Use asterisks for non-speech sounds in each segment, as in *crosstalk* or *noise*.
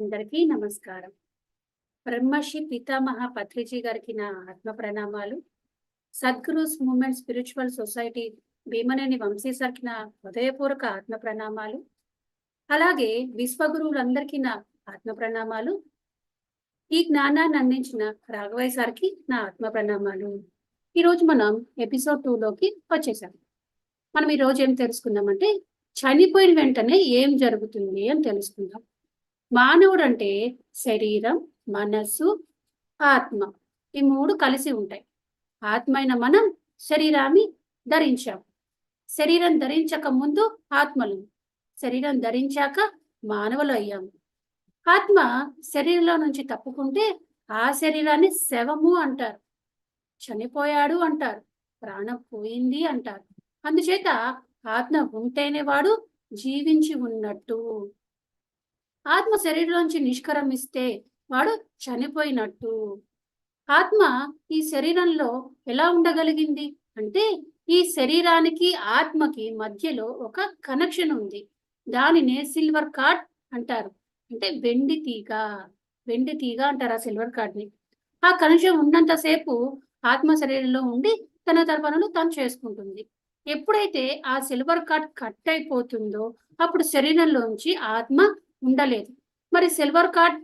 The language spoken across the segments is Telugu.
అందరికీ నమస్కారం. బ్రహ్మశ్రీ పితామహ పత్రిజీ గారికి నా ఆత్మ ప్రణామాలు. Sadguru's movement spiritual society Bhimaneni Vamsi సార్కి నా హృదయపూర్వక ఆత్మ ప్రణామాలు. అలాగే విశ్వగురువులందరికీ నా ఆత్మ ప్రణామాలు. ఈ జ్ఞానాన్ని అందించిన రాఘవయ్య సార్కి నా ఆత్మ ప్రణామాలు. ఈరోజు మనం ఎపిసోడ్ టూలోకి వచ్చేసాం. మనం ఈరోజు ఏం తెలుసుకుందామంటే చనిపోయిన వెంటనే ఏం జరుగుతుంది అని తెలుసుకుందాం. మానవుడు అంటే శరీరం మనస్సు ఆత్మ. ఈ మూడు కలిసి ఉంటాయి. ఆత్మ అయిన మనం శరీరాన్ని ధరించాం శరీరం ధరించక ముందు ఆత్మలు. శరీరం ధరించాక మానవులు అయ్యాము. ఆత్మ శరీరంలో నుంచి తప్పుకుంటే ఆ శరీరాన్ని శవము అంటారు. చనిపోయాడు అంటారు. ప్రాణం పోయింది అంటారు. అందుచేత ఆత్మ ఉంటేనే వాడు జీవించి ఉన్నట్టు. ఆత్మ శరీరంలోంచి నిష్క్రమిస్తే వాడు చనిపోయినట్టు. ఆత్మ ఈ శరీరంలో ఎలా ఉండగలిగింది? అంటే ఈ శరీరానికి ఆత్మకి మధ్యలో ఒక కనెక్షన్ ఉంది. దానినే సిల్వర్ కార్డ్ అంటారు. అంటే వెండి తీగ. వెండి తీగ అంటారు ఆ సిల్వర్ కార్డ్ని ఆ కనెక్షన్ ఉన్నంతసేపు ఆత్మ శరీరంలో ఉండి తన తన పనులు తను చేసుకుంటుంది. ఎప్పుడైతే ఆ సిల్వర్ కార్డ్ కట్ అయిపోతుందో అప్పుడు శరీరంలోంచి ఆత్మ ఉండలేదు. మరి సిల్వర్ కార్డ్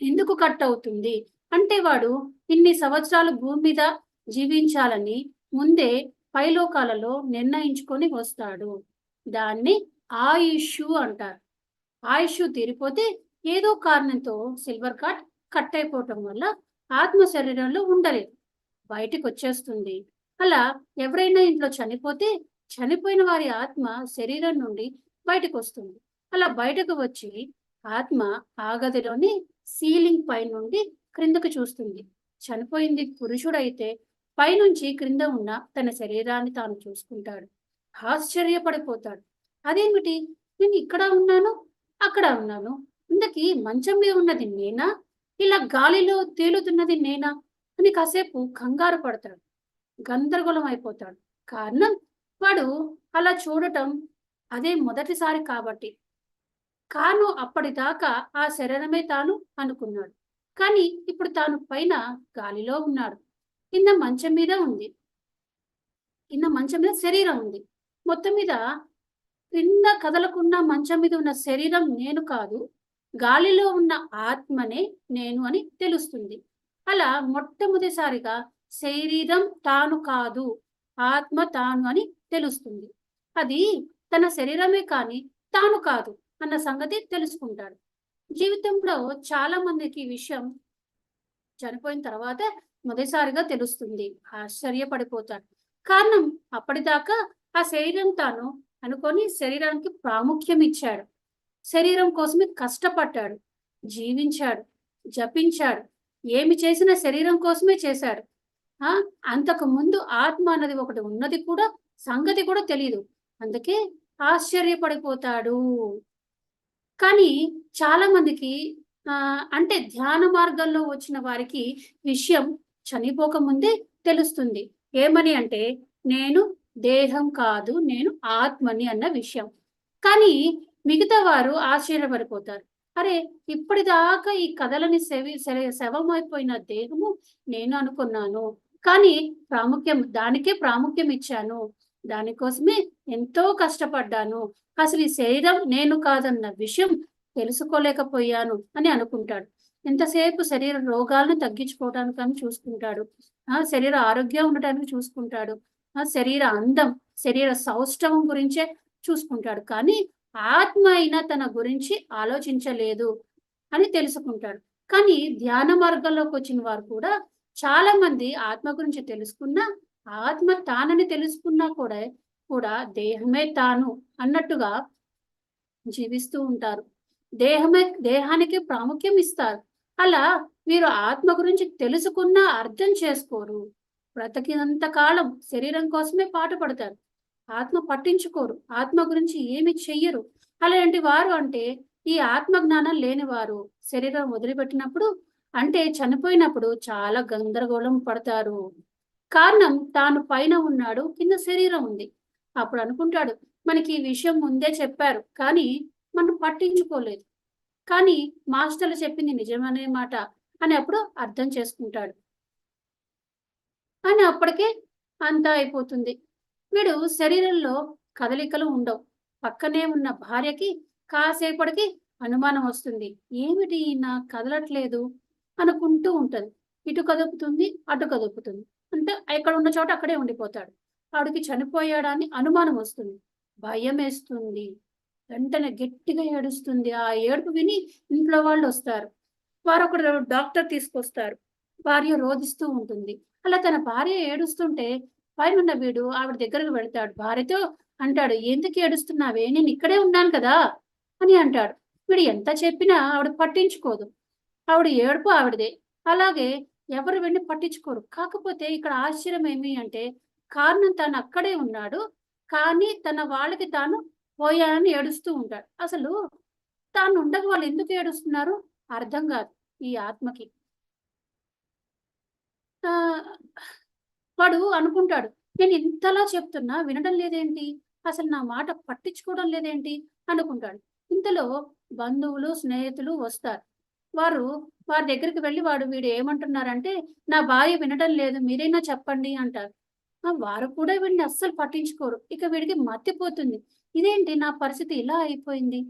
ఎందుకు కట్ అవుతుంది? అంటే వాడు ఇన్ని సంవత్సరాలు భూమి మీద జీవించాలని ముందే పైలోకాలలో నిర్ణయించుకొని వస్తాడు. దాన్ని ఆయుషు అంటారు. ఆయుషు తీరిపోతే ఏదో కారణంతో సిల్వర్ కార్డ్ కట్ అయిపోవటం వల్ల ఆత్మ శరీరంలో ఉండలేదు. బయటికి వచ్చేస్తుంది. అలా ఎవరైనా ఇంట్లో చనిపోతే చనిపోయిన వారి ఆత్మ శరీరం నుండి బయటకు వస్తుంది. అలా బయటకు వచ్చి ఆత్మ ఆ గదిలోని సీలింగ్ పై నుండి క్రిందకు చూస్తుంది. చనిపోయింది పురుషుడైతే పైనుంచి క్రింద ఉన్న తన శరీరాన్ని తాను చూసుకుంటాడు. ఆశ్చర్యపడిపోతాడు. అదేమిటి? నేను ఇక్కడ ఉన్నాను అక్కడ ఉన్నాను. ఇందకి మంచం మీద ఉన్నది నేనా? ఇలా గాలిలో తేలుతున్నది నేనా? అని కాసేపు కంగారు పడతాడు. గందరగోళం అయిపోతాడు. కారణం? వాడు అలా చూడటం అదే మొదటిసారి కాబట్టి. కాను అప్పటిదాకా ఆ శరీరమే తాను అనుకున్నాడు. కానీ ఇప్పుడు తాను పైన గాలిలో ఉన్నాడు. కింద మంచం మీద ఉంది. కింద మంచం మీద శరీరం ఉంది. మొత్తం మీద క్రింద కదలకున్న మంచం మీద ఉన్న శరీరం నేను కాదు గాలిలో ఉన్న ఆత్మనే నేను అని తెలుస్తుంది. అలా మొట్టమొదటిసారిగా శరీరం తాను కాదు ఆత్మ తాను అని తెలుస్తుంది. అది తన శరీరమే కానీ తాను కాదు. అన్న సంగతి తెలుసుకుంటాడు. జీవితంలో చాలా మందికి ఈ విషయం చనిపోయిన తర్వాత మొదటిసారిగా తెలుస్తుంది. ఆశ్చర్యపడిపోతాడు. కారణం అప్పటిదాకా ఆ శరీరం తాను అనుకొని శరీరానికి ప్రాముఖ్యం ఇచ్చాడు. శరీరం కోసమే కష్టపడ్డాడు. జీవించాడు. జపించాడు. ఏమి చేసినా శరీరం కోసమే చేశాడు. ఆ అంతకు ముందు ఆత్మ అన్నది ఒకటి ఉన్నది కూడా సంగతి కూడా తెలియదు అందుకే ఆశ్చర్యపడిపోతాడు. కానీ చాలా మందికి అంటే ధ్యాన మార్గంలో వచ్చిన వారికి విషయం చనిపోక ముందే తెలుస్తుంది. ఏమని అంటే నేను దేహం కాదు నేను ఆత్మని అన్న విషయం. కానీ మిగతా వారు ఆశ్చర్యపడిపోతారు. అరే ఇప్పటిదాకా ఈ కథలని శవి శవమైపోయిన దేహము నేను అనుకున్నాను. కానీ ప్రాముఖ్యం దానికే ప్రాముఖ్యం ఇచ్చాను. దానికోసమే ఎంతో కష్టపడ్డాను. అసలు ఈ శరీరం నేను కాదన్న విషయం తెలుసుకోలేకపోయాను అని అనుకుంటాడు. ఎంతసేపు శరీర రోగాలను తగ్గించుకోవడానికి అని చూసుకుంటాడు. ఆ శరీర ఆరోగ్యం ఉండటానికి చూసుకుంటాడు. ఆ శరీర అందం శరీర సౌష్ఠవం గురించే చూసుకుంటాడు. కానీ ఆత్మ అయినా తన గురించి ఆలోచించలేదు అని తెలుసుకుంటాడు. కానీ ధ్యాన మార్గంలోకి వచ్చిన వారు కూడా చాలా మంది ఆత్మ గురించి తెలుసుకున్నా ఆత్మ తానని తెలుసుకున్నా కూడా కూడా దేహమే తాను అన్నట్టుగా జీవిస్తూ ఉంటారు. దేహమే దేహానికి ప్రాముఖ్యం ఇస్తారు. అలా మీరు ఆత్మ గురించి తెలుసుకున్నా అర్థం చేసుకోరు. బ్రతికినంత కాలం శరీరం కోసమే పాటు పడతారు. ఆత్మ పట్టించుకోరు. ఆత్మ గురించి ఏమి చెయ్యరు. అలాంటి వారు అంటే ఈ ఆత్మ జ్ఞానం లేని వారు శరీరం వదిలిపెట్టినప్పుడు అంటే చనిపోయినప్పుడు చాలా గందరగోళం పడతారు. కారణం తాను పైన ఉన్నాడు కింద శరీరం ఉంది. అప్పుడు అనుకుంటాడు. మనకి ఈ విషయం ముందే చెప్పారు. కానీ మనం పట్టించుకోలేదు. కానీ మాస్టర్లు చెప్పింది నిజమనే మాట అని అప్పుడు అర్థం చేసుకుంటాడు. అని అప్పటికే అంతా అయిపోతుంది. వీడు శరీరంలో కదలికలు ఉండవు. పక్కనే ఉన్న భార్యకి కాసేపటికి అనుమానం వస్తుంది. ఏమిటి నా కదలట్లేదు? అనుకుంటూ ఉంటుంది. ఇటు కదుపుతుంది అటు కదుపుతుంది. అంటే ఎక్కడ ఉన్న చోట అక్కడే ఉండిపోతాడు. ఆవిడకి చనిపోయాడా అని అనుమానం వస్తుంది. భయం వేస్తుంది. వెంటనే గట్టిగా ఏడుస్తుంది. ఆ ఏడుపు విని ఇంట్లో వాళ్ళు వస్తారు. వారు ఒక డాక్టర్ తీసుకొస్తారు. భార్య రోధిస్తూ ఉంటుంది. అలా తన భార్య ఏడుస్తుంటే పైన వీడు ఆవిడ దగ్గరకు వెళ్తాడు. భార్యతో అంటాడు ఎందుకు ఏడుస్తున్నావే? నేను ఇక్కడే ఉన్నాను కదా అని అంటాడు. వీడు ఎంత చెప్పినా ఆవిడ పట్టించుకోదు. ఆవిడ ఏడుపు ఆవిడదే. అలాగే ఎవరు వెళ్ళి పట్టించుకోరు. కాకపోతే ఇక్కడ ఆశ్చర్యం ఏమి అంటే కారణం తను అక్కడే ఉన్నాడు కానీ తన వాళ్ళకి తాను పోయానని ఏడుస్తూ ఉంటాడు. అసలు తాను ఉండగా వాళ్ళు ఎందుకు ఏడుస్తున్నారు? అర్థం కాదు ఈ ఆత్మకి. ఆ వాడు అనుకుంటాడు నేను ఇంతలా చెప్తున్నా వినడం లేదేంటి? అసలు నా మాట పట్టించుకోవడం లేదేంటి? అనుకుంటాడు. ఇంతలో బంధువులు స్నేహితులు వస్తారు. వారు వారి దగ్గరికి వెళ్ళి వాడు వీడు ఏమంటున్నారంటే నా భార్య వినడం లేదు మీరైనా చెప్పండి అంటారు. వారు కూడా వీడిని అస్సలు పట్టించుకోరు. ఇక వీడికి మత్తిపోతుంది. ఇదేంటి నా పరిస్థితి ఇలా అయిపోయింది?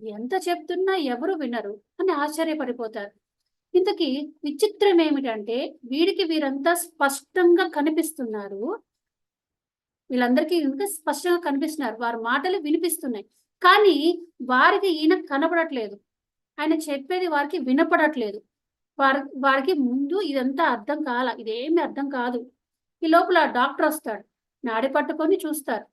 ఎంత చెప్తున్నా ఎవరు వినరు అని ఆశ్చర్యపడిపోతారు. ఇంతకీ విచిత్రం ఏమిటంటే వీడికి వీరంతా స్పష్టంగా కనిపిస్తున్నారు. వీళ్ళందరికీ ఇంకా స్పష్టంగా కనిపిస్తున్నారు. వారి మాటలు వినిపిస్తున్నాయి. కానీ వారికి ఈయన కనపడట్లేదు ఆయన చెప్పేది వారికి వినపడట్లేదు. వారి వారికి ముందు ఇదంతా అర్థం కాల ఇదేమి అర్థం కాదు. ఈ లోపల డాక్టర్ వస్తాడు. నాడి పట్టుకొని చూస్తారు.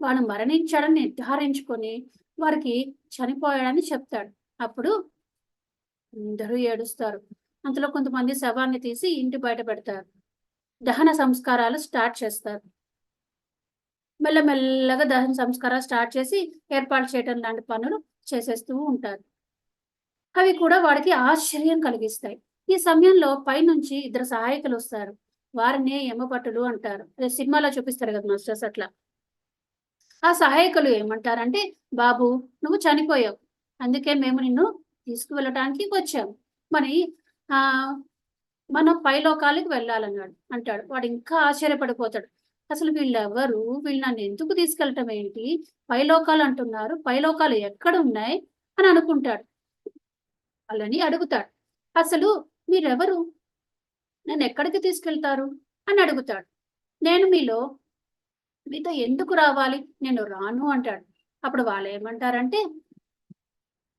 వాడు మరణించాడని నిర్ధారించుకొని వారికి చనిపోయాడని చెప్తాడు. అప్పుడు అందరూ ఏడుస్తారు. అంతలో కొంతమంది శవాన్ని తీసి ఇంటి బయట పెడతారు. దహన సంస్కారాలు స్టార్ట్ చేస్తారు. మెల్లమెల్లగా దహన సంస్కారాలు స్టార్ట్ చేసి ఏర్పాటు చేయడం లాంటి పనులు చేసేస్తూ ఉంటారు. అవి కూడా వాడికి ఆశ్చర్యం కలిగిస్తాయి. ఈ సమయంలో పైనుంచి ఇద్దరు సహాయకులు వస్తారు. వారినే యమపట్టులు అంటారు. అదే సినిమాలో చూపిస్తారు కదా మాస్టర్స్ అట్లా. ఆ సహాయకులు ఏమంటారంటే బాబు నువ్వు చనిపోయావు. అందుకే మేము నిన్ను తీసుకువెళ్ళటానికి వచ్చాము. మరి ఆ మనం పైలోకాలకి వెళ్ళాలన్నాడు. అంటాడు. వాడు ఇంకా ఆశ్చర్యపడిపోతాడు. అసలు వీళ్ళెవరు? వీళ్ళు నన్ను ఎందుకు తీసుకెళ్ళటం ఏంటి? పైలోకాలు అంటున్నారు. పైలోకాలు ఎక్కడ ఉన్నాయి అని అనుకుంటాడు. వాళ్ళని అడుగుతాడు. అసలు మీరెవరు? నన్ను ఎక్కడికి తీసుకెళ్తారు? అని అడుగుతాడు. నేను మీలో మీతో ఎందుకు రావాలి? నేను రాను అంటాడు. అప్పుడు వాళ్ళు ఏమంటారంటే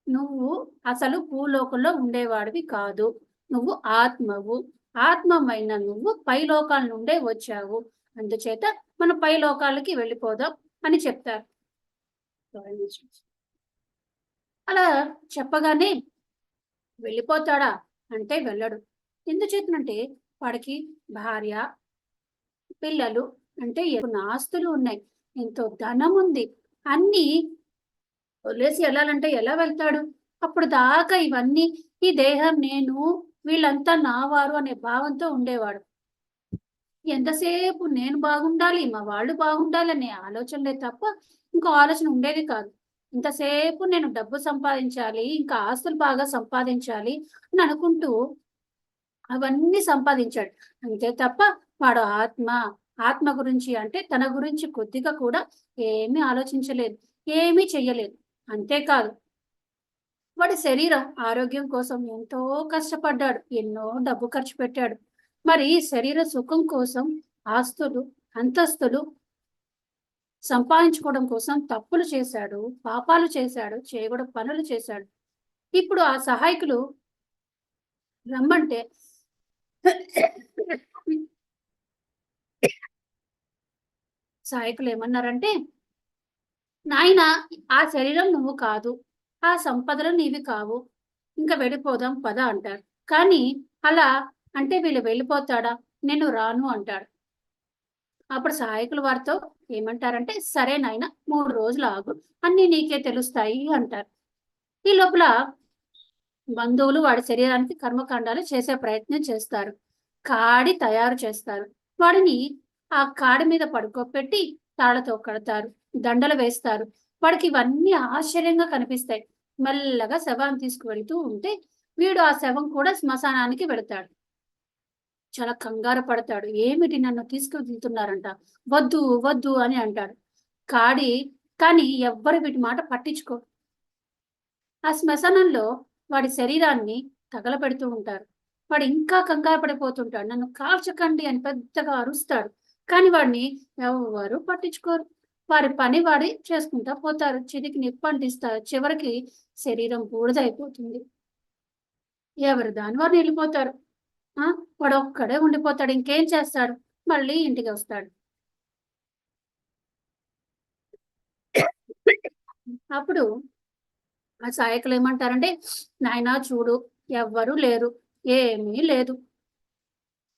నువ్వు అసలు భూలోకంలో ఉండేవాడివి కాదు. నువ్వు ఆత్మవు. ఆత్మమైన నువ్వు పైలోకాల నుండే వచ్చావు. అందుచేత మన పైలోకాలకి వెళ్ళిపోదాం అని చెప్తారు. అలా చెప్పగానే వెళ్ళిపోతాడా? అంటే వెళ్ళడు. ఎందుచేతనంటే వాడికి భార్య పిల్లలు అంటే కొన్ని ఆస్తులు ఉన్నాయి. ఎంతో ధనం ఉంది. అన్ని వదిలేసి వెళ్ళాలంటే ఎలా వెళ్తాడు? అప్పుడు దాకా ఇవన్నీ ఈ దేహం నేను వీళ్ళంతా నావారు అనే భావంతో ఉండేవాడు. ఎంతసేపు నేను బాగుండాలి మా వాళ్ళు బాగుండాలి అనే ఆలోచనలే తప్ప ఇంకో ఆలోచన ఉండేది కాదు. ఇంతసేపు నేను డబ్బు సంపాదించాలి ఇంకా ఆస్తులు బాగా సంపాదించాలి అని అనుకుంటూ అవన్నీ సంపాదించాడు. అంతే తప్ప వాడు ఆత్మ ఆత్మ గురించి అంటే తన గురించి కొద్దిగా కూడా ఏమీ ఆలోచించలేదు ఏమీ చెయ్యలేదు. అంతేకాదు వాడి శరీరం ఆరోగ్యం కోసం ఎంతో కష్టపడ్డాడు ఎన్నో డబ్బు ఖర్చు పెట్టాడు. మరి శరీర సుఖం కోసం ఆస్తులు అంతస్తులు సంపాదించుకోవడం కోసం తప్పులు చేశాడు పాపాలు చేశాడు చేయకూడ పనులు చేశాడు. ఇప్పుడు ఆ సహాయకులు రమ్మంటే సహాయకులు ఏమన్నారంటే నాయన ఆ శరీరం నువ్వు కాదు. ఆ సంపదలు నీవి కావు. ఇంకా వెళ్ళిపోదాం పద అంటారు. కానీ అలా అంటే వీళ్ళు వెళ్ళిపోతాడా? నేను రాను అంటాడు. అప్పుడు సహాయకులు వారితో ఏమంటారంటే సరే నాయన మూడు రోజులు ఆగు. అన్ని నీకే తెలుస్తాయి అంటారు. ఈ లోపల బంధువులు వాడి శరీరానికి కర్మకాండాలు చేసే ప్రయత్నం చేస్తారు. కాడి తయారు చేస్తారు. వాడిని ఆ కాడి మీద పడుకోపెట్టి తాళతో కడతారు. దండలు వేస్తారు. వాడికి ఇవన్నీ ఆశ్చర్యంగా కనిపిస్తాయి. మెల్లగా శవాన్ని తీసుకువెళ్తూ ఉంటే వీడు ఆ శవం కూడా శ్మశానానికి వెళతాడు. చాలా కంగారు పడతాడు. ఏమిటి నన్ను తీసుకువెళ్తున్నారంట వద్దు వద్దు అని అంటాడు. కాడి కానీ ఎవ్వరు వీటి మాట పట్టించుకో. ఆ శ్మశానంలో వాడి శరీరాన్ని తగలబెడుతూ ఉంటారు వాడు ఇంకా కంగారు పడిపోతుంటాడు. నన్ను కాల్చకండి అని పెద్దగా అరుస్తాడు. కానీ వాడిని ఎవరు పట్టించుకోరు. వారి పని వాడి చేసుకుంటా పోతారు. చిరికి నిప్పంటిస్తారు చివరికి శరీరం బూడిదైపోతుంది. ఎవరు దాని వారు వెళ్ళిపోతారు? ఆ? వాడు ఒక్కడే ఉండిపోతాడు. ఇంకేం చేస్తాడు? మళ్ళీ ఇంటికి వస్తాడు. *coughs* అప్పుడు ఆ సాయకులు ఏమంటారంటే నాయనా చూడు ఎవ్వరూ లేరు ఏమీ లేదు.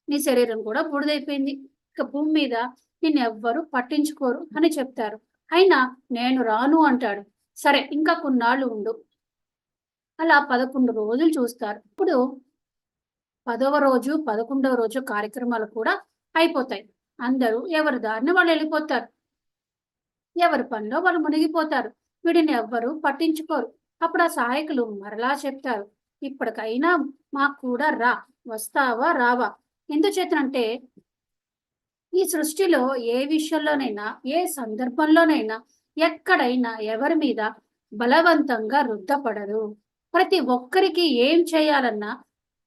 నీ శరీరం కూడా బూడిదైపోయింది. ఇక భూమి మీద నిన్ను ఎవ్వరు పట్టించుకోరు అని చెప్తారు. అయినా నేను రాను అంటాడు. సరే ఇంకా కొన్నాళ్ళు ఉండు. అలా పదకొండు రోజులు చూస్తారు. ఇప్పుడు పదవ రోజు పదకొండవ రోజు కార్యక్రమాలు కూడా అయిపోతాయి. అందరూ ఎవరి దారిని వాళ్ళు వెళ్ళిపోతారు. ఎవరి పనిలో వాళ్ళు మునిగిపోతారు. వీడిని ఎవ్వరు పట్టించుకోరు. అప్పుడు ఆ సహాయకులు మరలా చెప్తారు ఇప్పటికైనా మాకు కూడా రా వస్తావా రావా? ఎందుచేతనంటే ఈ సృష్టిలో ఏ విషయంలోనైనా ఏ సందర్భంలోనైనా ఎక్కడైనా ఎవరి మీద బలవంతంగా రుద్దపడరు. ప్రతి ఒక్కరికి ఏం చేయాలన్నా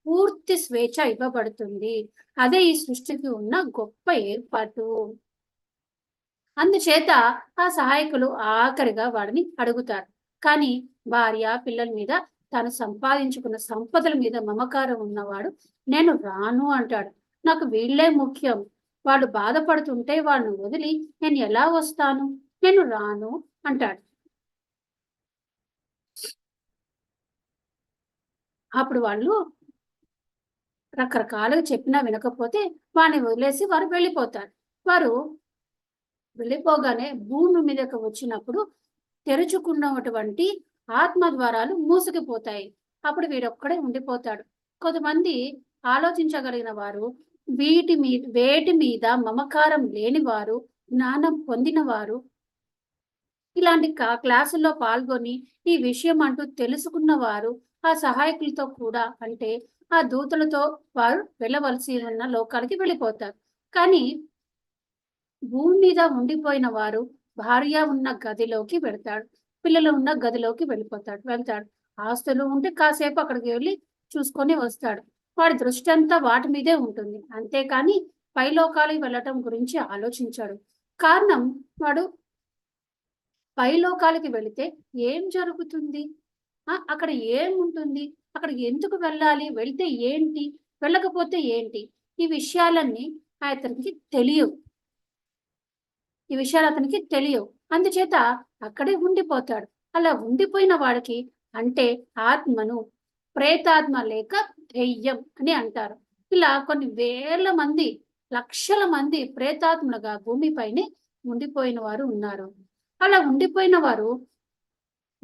పూర్తి స్వేచ్ఛ ఇవ్వబడుతుంది. అదే ఈ సృష్టికి ఉన్న గొప్ప ఏర్పాటు. అందుచేత ఆ సహాయకులు ఆఖరిగా వాడిని అడుగుతారు. కానీ భార్య పిల్లల మీద తను సంపాదించుకున్న సంపదల మీద మమకారం ఉన్నవాడు నేను రాను అంటాడు. నాకు వీళ్ళే ముఖ్యం. వాడు బాధపడుతుంటే వాడిని వదిలి నేను ఎలా వస్తాను? నేను రాను అంటాడు. అప్పుడు వాళ్ళు రకరకాలుగా చెప్పినా వినకపోతే వాడిని వదిలేసి వారు వెళ్ళిపోతారు. వారు వెళ్ళిపోగానే భూమి మీదకి వచ్చినప్పుడు తెరుచుకున్నటువంటి ఆత్మ ద్వారాలు మూసుకుపోతాయి. అప్పుడు వీడొక్కడే ఉండిపోతాడు. కొంతమంది ఆలోచించగలిగిన వారు వీటి మీద వేటి మీద మమకారం లేని వారు జ్ఞానం పొందిన వారు ఇలాంటి క్లాసుల్లో పాల్గొని ఈ విషయం అంటూ తెలుసుకున్న వారు ఆ సహాయకులతో కూడా అంటే ఆ దూతలతో వారు వెళ్ళవలసి ఉన్న లోకాలకి వెళ్ళిపోతారు. కానీ భూమి మీద ఉండిపోయిన వారు భార్య ఉన్న గదిలోకి వెళ్తాడు. పిల్లలు ఉన్న గదిలోకి వెళ్ళిపోతాడు. వెళ్తాడు. ఆస్తులు ఉంటే కాసేపు అక్కడికి వెళ్ళి చూసుకొని వస్తాడు. వాడి దృష్టి అంతా వాటి మీదే ఉంటుంది. అంతేకాని పైలోకాలకి వెళ్ళటం గురించి ఆలోచించాడు. కారణం వాడు పైలోకాలకి వెళితే ఏం జరుగుతుంది? అక్కడ ఏముంటుంది అక్కడ ఎందుకు వెళ్ళాలి? వెళ్తే ఏంటి? వెళ్ళకపోతే ఏంటి? ఈ విషయాలన్నీ అతనికి తెలియవు. ఈ విషయాలు అతనికి తెలియవు. అందుచేత అక్కడే ఉండిపోతాడు. అలా ఉండిపోయిన వాడికి అంటే ఆత్మను ప్రేతాత్మ లేక దెయ్యం అని అంటారు. ఇలా కొన్ని వేల మంది లక్షల మంది ప్రేతాత్మలుగా భూమిపైనే ఉండిపోయిన వారు ఉన్నారు. అలా ఉండిపోయిన వారు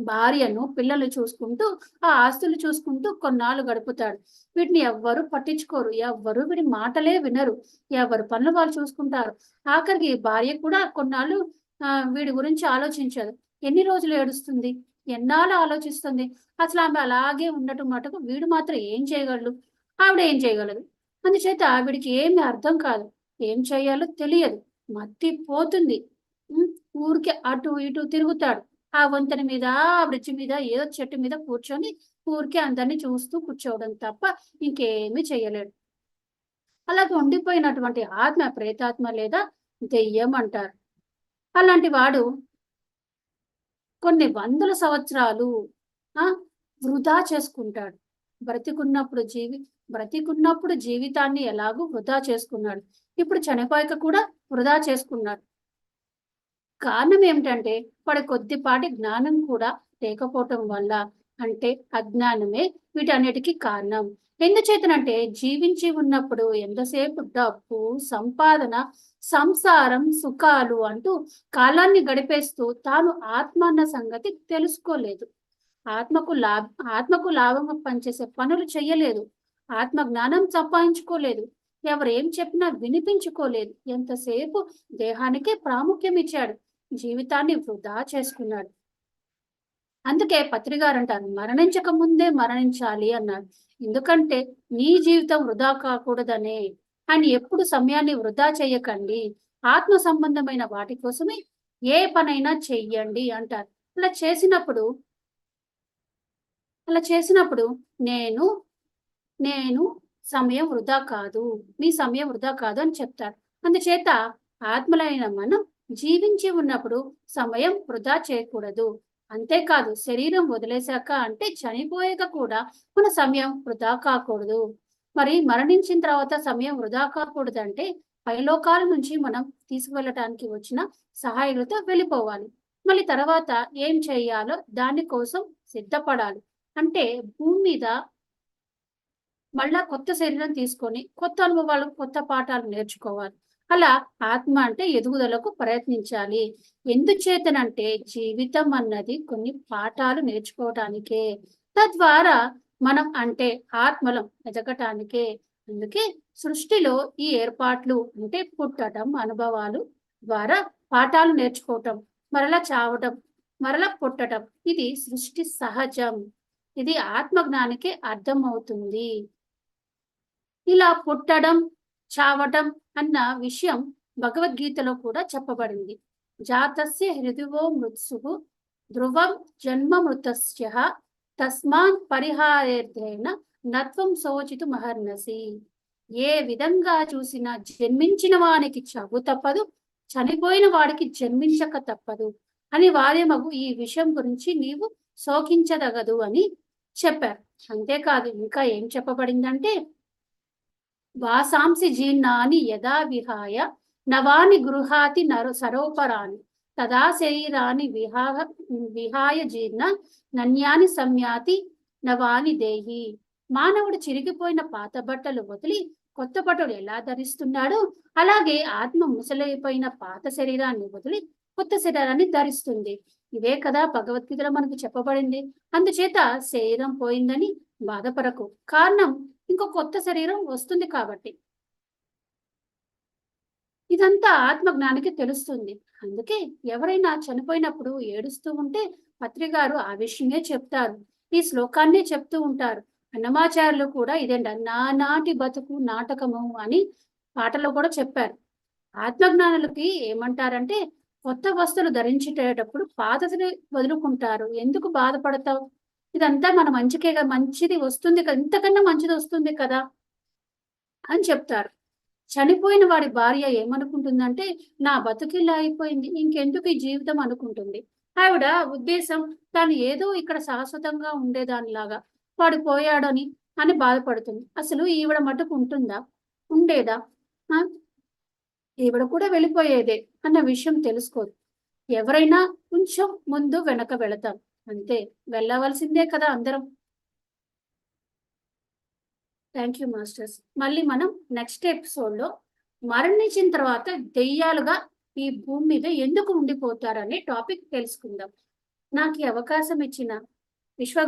భార్యను పిల్లలు చూసుకుంటూ ఆ ఆస్తులు చూసుకుంటూ కొన్నాళ్ళు గడుపుతాడు. వీటిని ఎవ్వరు పట్టించుకోరు. ఎవ్వరు వీడి మాటలే వినరు. ఎవరు పనులు వాళ్ళు చూసుకుంటారు. ఆఖరికి భార్య కూడా కొన్నాళ్ళు ఆ వీడి గురించి ఆలోచించదు. ఎన్ని రోజులు ఏడుస్తుంది? ఎన్నాళ్ళు ఆలోచిస్తుంది? అసలు ఆమె అలాగే ఉండటం మటుకు వీడు మాత్రం ఏం చేయగలడు? ఆవిడ ఏం చేయగలదు? అందుచేత ఆవిడికి ఏమి అర్థం కాదు. ఏం చేయాలో తెలియదు. మత్తి పోతుంది ఊరికి అటు ఇటు తిరుగుతాడు. ఆ వంతెన మీద ఆ బ్రిడ్జ్ మీద ఏదో చెట్టు మీద కూర్చొని ఊరికే అందరినీ చూస్తూ కూర్చోవడం తప్ప ఇంకేమీ చేయలేడు అలాగే ఉండిపోయినటువంటి ఆత్మ ప్రేతాత్మ లేదా దెయ్యం అంటారు అలాంటి వాడు కొన్ని వందల సంవత్సరాలు వృధా చేసుకుంటాడు. బ్రతికున్నప్పుడు జీవి బ్రతికున్నప్పుడు జీవితాన్ని ఎలాగూ వృధా చేసుకున్నాడు. ఇప్పుడు చనిపోయాక కూడా వృధా చేసుకున్నాడు. కారణం ఏమిటంటే వాడి కొద్దిపాటి జ్ఞానం కూడా లేకపోవటం వల్ల అంటే అజ్ఞానమే వీటన్నిటికీ కారణం. ఎందుచేతనంటే జీవించి ఉన్నప్పుడు ఎంతసేపు డబ్బు సంపాదన సంసారం సుఖాలు అంటూ కాలాన్ని గడిపేస్తూ తాను ఆత్మ అన్న సంగతి తెలుసుకోలేదు. ఆత్మకు లాభ ఆత్మకు లాభంగా పనిచేసే పనులు చెయ్యలేదు. ఆత్మ జ్ఞానం సంపాదించుకోలేదు. ఎవరేం చెప్పినా వినిపించుకోలేదు. ఎంతసేపు దేహానికే ప్రాముఖ్యం ఇచ్చాడు. జీవితాన్ని వృధా చేసుకున్నాడు. అందుకే పత్రి గారు అంటారు మరణించక ముందే మరణించాలి అన్నారు ఎందుకంటే నీ జీవితం వృధా కాకూడదనే. ఆయన ఎప్పుడు సమయాన్ని వృధా చేయకండి. ఆత్మ సంబంధమైన వాటి కోసమే ఏ పనైనా చెయ్యండి అంటారు. అలా చేసినప్పుడు అలా చేసినప్పుడు నేను నేను సమయం వృధా కాదు. మీ సమయం వృధా కాదు అని చెప్తారు. అందుచేత ఆత్మలైన మనం జీవించి ఉన్నప్పుడు సమయం వృధా చేయకూడదు. అంతేకాదు శరీరం వదిలేశాక అంటే చనిపోయాక కూడా మన సమయం వృధా కాకూడదు. మరి మరణించిన తర్వాత సమయం వృధా కాకూడదు అంటే పైలోకాల నుంచి మనం తీసుకువెళ్ళటానికి వచ్చిన సహాయులతో వెళ్ళిపోవాలి. మళ్ళీ తర్వాత ఏం చేయాలో దానికోసం సిద్ధపడాలి. అంటే భూమి మీద మళ్ళా కొత్త శరీరం తీసుకొని కొత్త అనుభవాలు కొత్త పాఠాలు నేర్చుకోవాలి. అలా ఆత్మ అంటే ఎదుగుదలకు ప్రయత్నించాలి. ఎందుచేతనంటే జీవితం అన్నది కొన్ని పాఠాలు నేర్చుకోవటానికే. తద్వారా మనం అంటే ఆత్మలం ఎదగటానికే. అందుకే సృష్టిలో ఈ ఏర్పాట్లు అంటే పుట్టడం అనుభవాలు ద్వారా పాఠాలు నేర్చుకోవటం మరలా చావటం మరలా పుట్టడం ఇది సృష్టి సహజం. ఇది ఆత్మజ్ఞానికి అర్థమవుతుంది. ఇలా పుట్టడం చావటం అన్న విషయం భగవద్గీతలో కూడా చెప్పబడింది. జాతస్య హృదివో మృత్సు ధ్రువం జన్మ మృతస్య తస్మాత్ పరిహారేర్థేన నత్వం శోచితు మహర్నసి. ఏ విధంగా చూసినా జన్మించిన వానికి చవు తప్పదు చనిపోయిన వాడికి జన్మించక తప్పదు అని వారేమగు ఈ విషయం గురించి నీవు శోకించదగదు అని చెప్పారు. అంతేకాదు ఇంకా ఏం చెప్పబడిందంటే వాసాంసి జీర్ణాని యథా విహాయ నవాని గృహాతి నరు సరోపరాని తదా శరీరాన్ని విహాహ విహాయ జీర్ణ నన్యాని సంయాతి నవాని దేహి. మానవుడు చిరిగిపోయిన పాత బట్టలు వదిలి కొత్త బట్టలు ఎలా ధరిస్తున్నాడో అలాగే ఆత్మ ముసలైపోయిన పాత శరీరాన్ని వదిలి కొత్త శరీరాన్ని ధరిస్తుంది. ఇదే కదా భగవద్గీతలో మనకు చెప్పబడింది. అందుచేత శరీరం పోయిందని బాధపడకు. కారణం ఇంకో కొత్త శరీరం వస్తుంది కాబట్టి. ఇదంతా ఆత్మ జ్ఞానికి తెలుస్తుంది. అందుకే ఎవరైనా చనిపోయినప్పుడు ఏడుస్తూ ఉంటే పత్రికారు ఆ విషయమే చెప్తారు. ఈ శ్లోకాన్నే చెప్తూ ఉంటారు. అన్నమాచార్యులు కూడా ఇదేంట నానాటి బతుకు నాటకము అని పాటలో కూడా చెప్పారు. ఆత్మజ్ఞానులకి ఏమంటారంటే కొత్త వస్తువులు ధరించేటప్పుడు పాతని వదులుకుంటారు. ఎందుకు బాధపడతావు? ఇదంతా మన మంచికే మంచిది వస్తుంది కదా ఇంతకన్నా మంచిది వస్తుంది కదా అని చెప్తారు. చనిపోయిన వాడి భార్య ఏమనుకుంటుందంటే నా బతుకిలా అయిపోయింది ఇంకెందుకు ఈ జీవితం అనుకుంటుంది. ఆవిడ ఉద్దేశం తాను ఏదో ఇక్కడ శాశ్వతంగా ఉండేదానిలాగా వాడు పోయాడని అని బాధపడుతుంది. అసలు ఈవిడ మటుకు ఉంటుందా? ఉండేదా? ఈవిడ కూడా వెళ్ళిపోయేదే అన్న విషయం తెలుసుకోదు. ఎవరైనా కొంచెం ముందు వెనక వెళతాం అంతే. వెళ్ళవలసిందే కదా అందరం. థ్యాంక్ యూ మాస్టర్స్ మళ్ళీ మనం నెక్స్ట్ ఎపిసోడ్లో మరణించిన తర్వాత దెయ్యాలుగా ఈ భూమి మీద ఎందుకు ఉండిపోతారనే టాపిక్ తెలుసుకుందాం. నాకు ఈ అవకాశం ఇచ్చిన విశ్వ